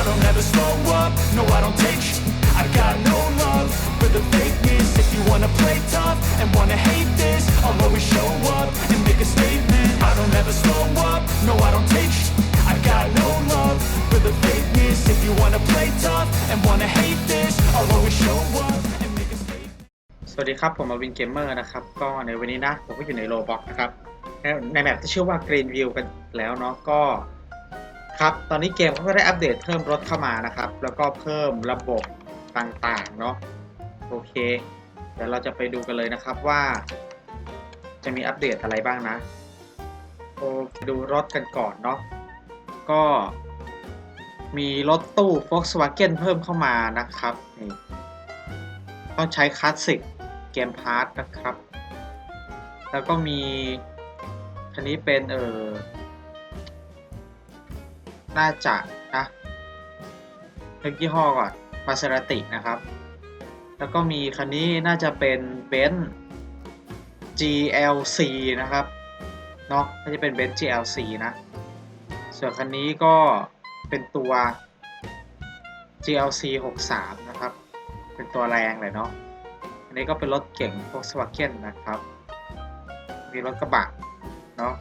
I don't ever slow up, no I don't take sh- I got no love for the fakeness If you wanna play tough and wanna hate this I'll always show up and make a statement I don't ever slow up, no I don't take sh- I got no love for the fakeness If you wanna play tough and wanna hate this I'll always show up and make a statement สวัสดีครับ ผมมาวินเกมเมอร์นะครับ ก็ในวันนี้นะ ผมก็อยู่ในโลบ็อกนะครับในในแมปที่ชื่อว่า Green View กันแล้วเนาะก็ ครับตอนนี้เกมก็ได้อัปเดตเพิ่มรถเข้ามานะครับ แล้วก็เพิ่มระบบต่างๆเนาะโอเคเดี๋ยวเราจะไปดูกันเลยนะครับว่า จะมีอัปเดตอะไรบ้างนะโอเคดูรถกันก่อนเนาะก็มีรถตู้ Volkswagen เพิ่มเข้ามานะครับนี่ต้องใช้คลาสสิกเกมพาร์ทนะครับ แล้วก็มีคันนี้เป็นเออ น่าจะนะเลือกยี่ห้อก่อนมาเซราตินะครับ แล้วก็มีคันนี้น่าจะเป็นเบนซ์ GLC นะครับเนาะน่าจะเป็นเบนซ์ GLC นะ ส่วนคันนี้ก็เป็นตัว GLC 63 นะครับ เป็นตัวแรงเลยเนาะ อันนี้ก็เป็นรถเก่ง Volkswagen นะครับ มีรถกระบะเนาะ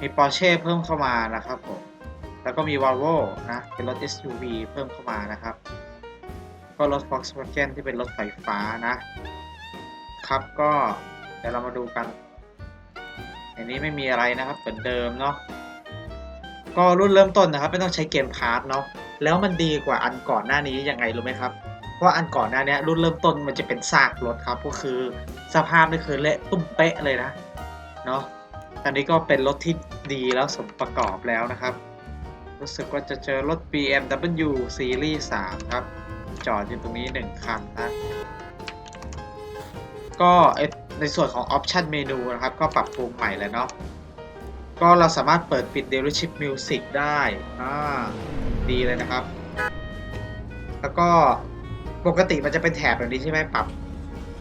มี Porsche เพิ่มเข้ามานะครับผม แล้วก็มี Volvo นะ เป็นรถ SUV เพิ่มเข้ามานะครับ ก็รถ Volkswagen ที่เป็นรถไฟฟ้านะ ครับก็เดี๋ยวเรามาดูกัน อันนี้ไม่มีอะไรนะครับเหมือนเดิมเนาะ ก็รุ่นเริ่มต้นนะครับ ไม่ต้องใช้เกมพาร์ทเนาะ แล้วมันดีกว่าอันก่อนหน้านี้ยังไงรู้ไหมครับเพราะอันก่อนหน้านี้รุ่นเริ่มต้นมันจะเป็นซากรถครับ ก็คือสภาพนี่คือเละตุ้มเป๊ะเลยนะ เนาะตอนนี้ก็เป็นรถที่ดีแล้วสมประกอบแล้วนะครับ รู้สึกว่าจะเจอรถ BMW Series 3 ครับ จอดอยู่ตรงนี้ 1 คันนะก็ในส่วนของ Option เมนูนะครับ ก็ปรับปรุงใหม่แล้วเนาะก็เราสามารถเปิดปิด Dealership Music ได้อ่าดีเลยนะครับ แล้วก็ปกติมันจะเป็นแถบแบบนี้ใช่ไหมปรับ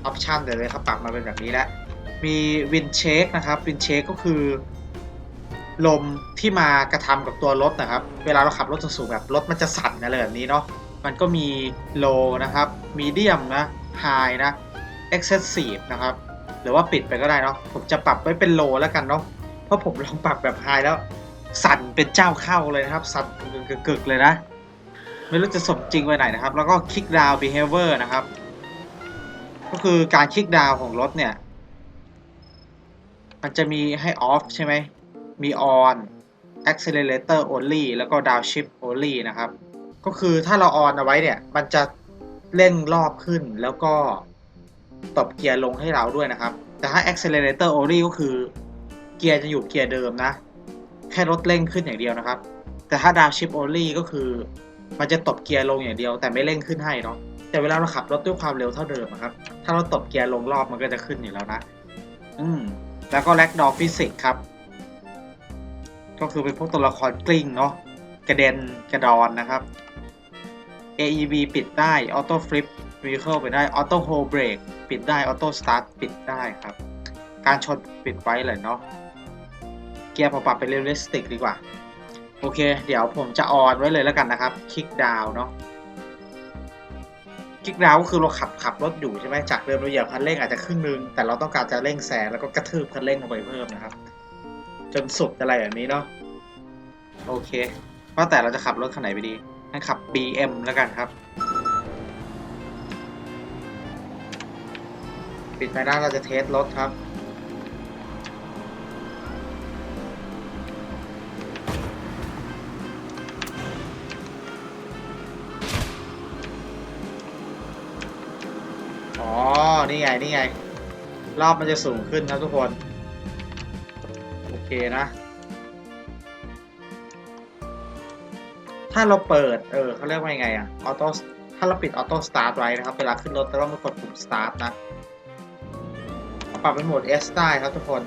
ออปชันเดี๋ยวเลยเขาปรับมาเป็นแบบนี้แล้วมีวินเชคนะครับวินเชคก็คือ ลมที่มากระทำกับตัวรถนะครับ เวลาเราขับรถสูงๆแบบรถมันจะสั่นอะไรแบบนี้เนาะมันก็มี low นะครับ medium นะ high นะ excessive นะครับหรือว่าปิดไปก็ได้เนาะผมจะปรับไว้เป็น low แล้วกันเนาะเพราะผมลองปรับแบบ high แล้วสั่นเป็นเจ้าเข้าเลยนะครับ สั่นกึกๆเลยนะ ไม่รู้จะสมจริงไปไหนนะครับ แล้วก็ kick down behavior นะครับ ก็คือการ kick down ของรถเนี่ย มันจะมีให้ off ใช่ไหม มี on accelerator only แล้วก็ downshift only นะครับ ก็คือถ้าเรา on เอาไว้เนี่ย มันจะเร่งรอบขึ้นแล้วก็ตบเกียร์ลงให้เราด้วยนะครับ แต่ถ้า accelerator only ก็คือเกียร์จะอยู่เกียร์เดิมนะ แค่รถเร่งขึ้นอย่างเดียวนะครับ แต่ถ้า downshift only ก็คือ มันจะตบเกียร์ลงอย่างเดียว แต่ไม่เร่งขึ้นให้เนาะ แต่เวลาเราขับรถด้วยความเร็วเท่าเดิมอะครับ ถ้าเราตบเกียร์ลงรอบมันก็จะขึ้นอยู่แล้วนะ อืม แล้วก็แลกดอฟิสิกครับ ก็คือเป็นพวกตัวละครกลิ้งเนาะกระเด็นกระดอนนะครับ AEB ปิดได้ Auto Flip Vehicle ไปได้ Auto Hold Brake ปิดได้ Auto Start ปิดได้ครับ การชนปิดไว้เลยเนาะเกียร์ปรับเป็นเรียลลิสติกดีกว่า โอเค เดี๋ยวผมจะออนไว้เลยแล้วกันนะครับ คลิกดาวเนาะคลิกดาวก็คือเราขับขับรถอยู่ใช่ไหมจากเดิมเราเหยียบคันเร่งอาจจะครึ่งนึง แต่เราต้องการจะเร่งแซงแล้วก็กระทืบคันเร่งลงไปเพิ่มนะครับ จนสุดอะไรแบบนี้เนาะโอเคว่าแต่เราจะขับรถคันไหนไปดีให้ขับ BM แล้วกันครับ ปิดไฟหน้าเราจะเทสรถครับอ๋อ นี่ไง นี่ไง รอบมันจะสูงขึ้นครับทุกคน นะ ถ้าเราเปิด เออเขาเรียกว่ายังไงอะออโต้ถ้าเราปิดออโต้สตาร์ทไว้นะครับ เวลาขึ้นรถเราต้องกดปุ่มสตาร์ทนะเอาปรับเป็นโหมด S ได้ครับทุกคน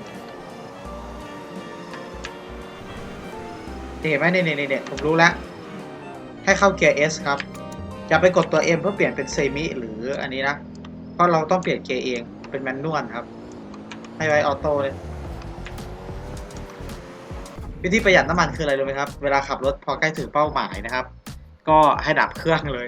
เห็นไหมเนี่เนี่นี่ผมรู้แล้ว ให้เข้าเกียร์ S ครับอย่าไปกดตัว M เพื่อเปลี่ยนเป็นเซมิหรืออันนี้นะ เพราะเราต้องเปลี่ยนเกียร์เองเป็นแมนนวลครับ ให้ไว้ออโต้เลย วิธีประหยัดน้ำมันคืออะไรรู้ไหมครับ เวลาขับรถพอใกล้ถึงเป้าหมายนะครับ ก็ให้ดับเครื่องเลย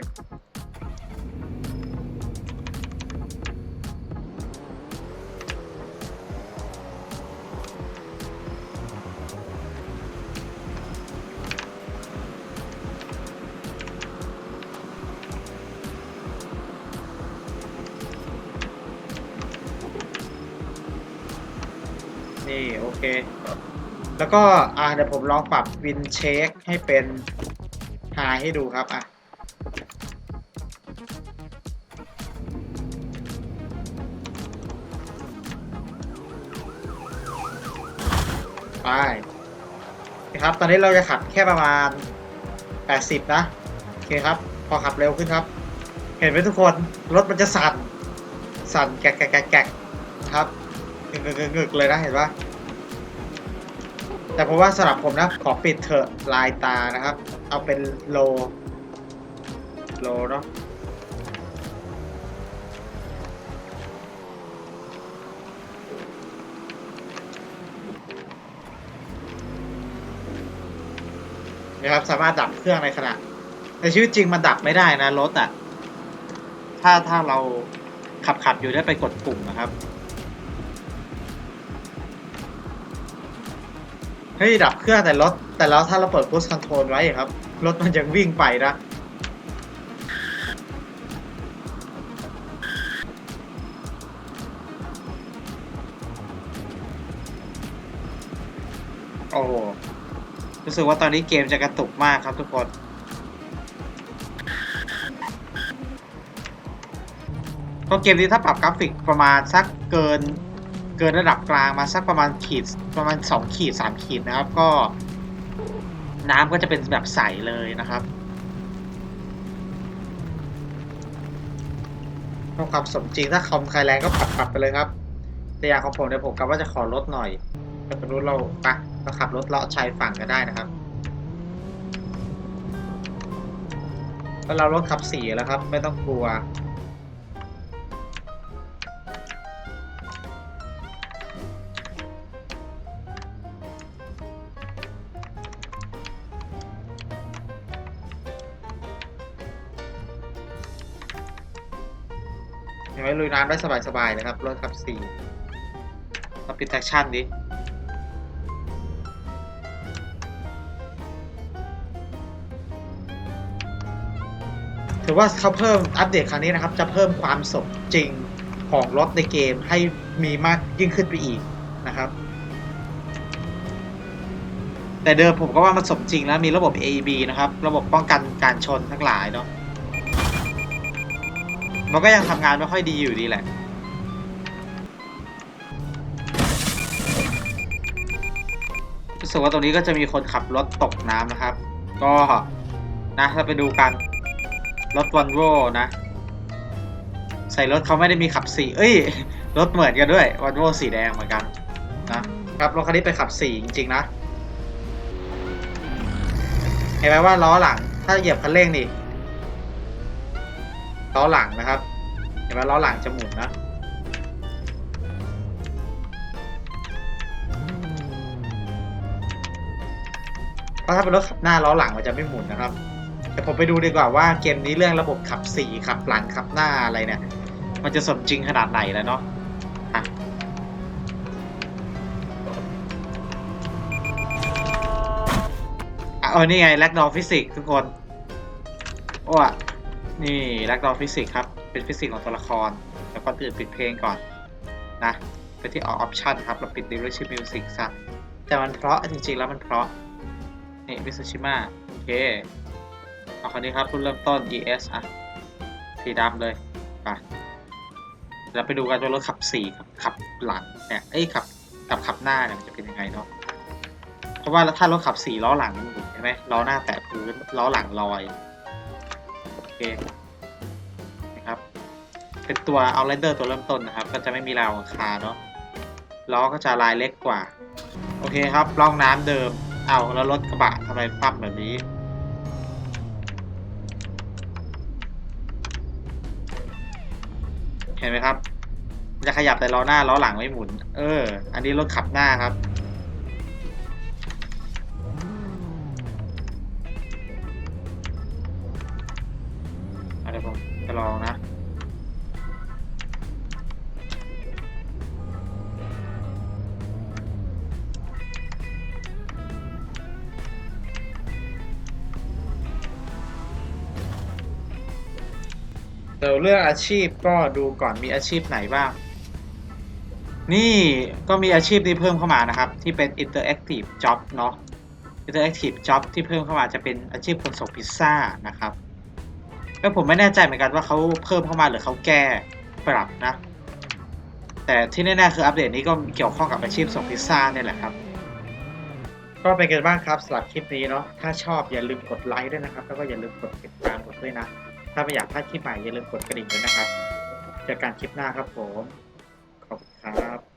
นี่ โอเค แล้วก็อ่าเดี๋ยวผมลองปรับวินเช็คให้เป็นไฮให้ดูครับอะไปนะครับตอนนี้เราจะขับแค่ประมาณ 80 นะ โอเคครับ พอขับเร็วขึ้นครับ เห็นไหมทุกคน รถมันจะสั่น สั่นแกะแกะแกะแกะครับงึกงึกงึกงึกเลยนะ เห็นปะ แต่ผมว่าสำหรับผมนะ ขอปิดเถอะลายตานะครับ เอาเป็นโล โลเนาะนะครับสามารถดับเครื่องในขณะในชีวิตจริงมันดับไม่ได้นะรถอะ่ะถ้าถ้าเราขับขับอยู่ได้ไปกดปุ่มนะครับ เฮ้ยดับเครื่องแต่รถแต่แล้วถ้าเราเปิด push control ไว้ครับ รถมันยังวิ่งไปนะโอ้โหรู้สึกว่าตอนนี้เกมจะกระตุกมากครับทุกคน ก็เกมนี้ถ้าปรับกราฟิกประมาณสักเกินเกินระดับกลางมาสักประมาณขีด ประมาณ 2 ขีด 3 ขีดนะครับ ก็ น้ำก็จะเป็นแบบใสเลยนะครับเพื่อความสมจริงถ้าคอมใครแรงก็ปรับปรับไปเลยครับ แต่อย่างของผมเนี่ยผมกะว่าจะขอลดหน่อยแต่ตอนนู้เราไปะเราขับรถเลาะชายฝั่งกันได้นะครับแล้วเรารถขับสี่แล้วครับ ไม่ต้องกลัว น้ำได้สบายๆนะครับรถขับสี่เราปิดแท็กชั่นดิถือว่าเขาเพิ่มอัปเดตครั้งนี้นะครับ จะเพิ่มความสมจริงของรถในเกมให้มีมากยิ่งขึ้นไปอีกนะครับ แต่เดิมผมก็ว่ามันสมจริงแล้วมีระบบ AEB นะครับ ระบบป้องกันการชนทั้งหลายเนาะ มันก็ยังทำงานไม่ค่อยดีอยู่ดีแหละ รู้สึกว่าตรงนี้ก็จะมีคนขับรถตกน้ำนะครับ ก็นะเราไปดูกันรถวันโวนะ ใส่รถเขาไม่ได้มีขับสีเอ้ย รถเหมือนกันด้วยวันโวสีแดงเหมือนกันนะครับรถคันนี้ไปขับสีจริง ๆ นะ เห็นไหมว่าล้อหลัง ถ้าเหยียบคันเร่งนี่ ล้อหลังนะครับ เห็นไหมล้อหลังจะหมุนนะ เพราะถ้าเป็นรถขับหน้าล้อหลังมันจะไม่หมุนนะครับ แต่ผมไปดูดีกว่าว่าเกมนี้เรื่องระบบขับสี่ขับหลังขับหน้าอะไรเนี่ย มันจะสมจริงขนาดไหนแล้วเนาะอะอะเออนี่ไงแลกดอฟิสิกทุกคน โอ้อะ นี่แลกดอฟิสิกครับ เป็นฟิสิกของตัวละคร แล้วก็ตื่นปิดเพลงก่อนนะไปที่ออ option ครับเราปิด direction music ซะแต่มันเพราะจริงๆแล้วมันเพราะนี่มิซูชิมะโอเคเอาคนนี้ครับรุ่นเริ่มต้น ES อะสีดำเลยไปเราไปดูกันว่ารถขับสี่กับขับหลังเนี่ยเอ้ยขับกับขับหน้าเนี่ยมันจะเป็นยังไงเนาะเพราะว่าถ้ารถขับสี่ล้อหลังมันหมุนใช่ไหมล้อหน้าแตะพื้นล้อหลังลอย เคนะครับ เป็นตัวเอาไรเดอร์ตัวเริ่มต้นนะครับ ก็จะไม่มีราวคาเนาะล้อก็จะลายเล็กกว่า โอเคครับร่องน้ำเดิม เอาแล้วรถกระบะทำไมคว่ำแบบนี้เห็นไหมครับ จะขยับแต่ล้อหน้าล้อหลังไม่หมุน เออ อันนี้รถขับหน้าครับ เดี๋ยวเรื่องอาชีพก็ดูก่อนมีอาชีพไหนบ้าง นี่ก็มีอาชีพที่เพิ่มเข้ามานะครับ ที่เป็น interactive job เนาะ interactive job ที่เพิ่มเข้ามาจะเป็นอาชีพคนส่งพิซซ่านะครับก็ผมไม่แน่ใจเหมือนกันว่าเขาเพิ่มเข้ามาหรือเขาแก้ปรับนะ แต่ที่แน่ๆคืออัปเดตนี้ก็เกี่ยวข้องกับอาชีพส่งพิซซ่าเนี่ยแหละครับก็เป็นกันบ้างครับสำหรับคลิปนี้เนาะ ถ้าชอบอย่าลืมกดไลค์ด้วยนะครับ แล้วก็อย่าลืมกดติดตามผมด้วยนะ ถ้าไม่อยากพลาดคลิปใหม่อย่าลืมกดกระดิ่งด้วยนะครับ เจอกันคลิปหน้าครับผม ขอบคุณครับ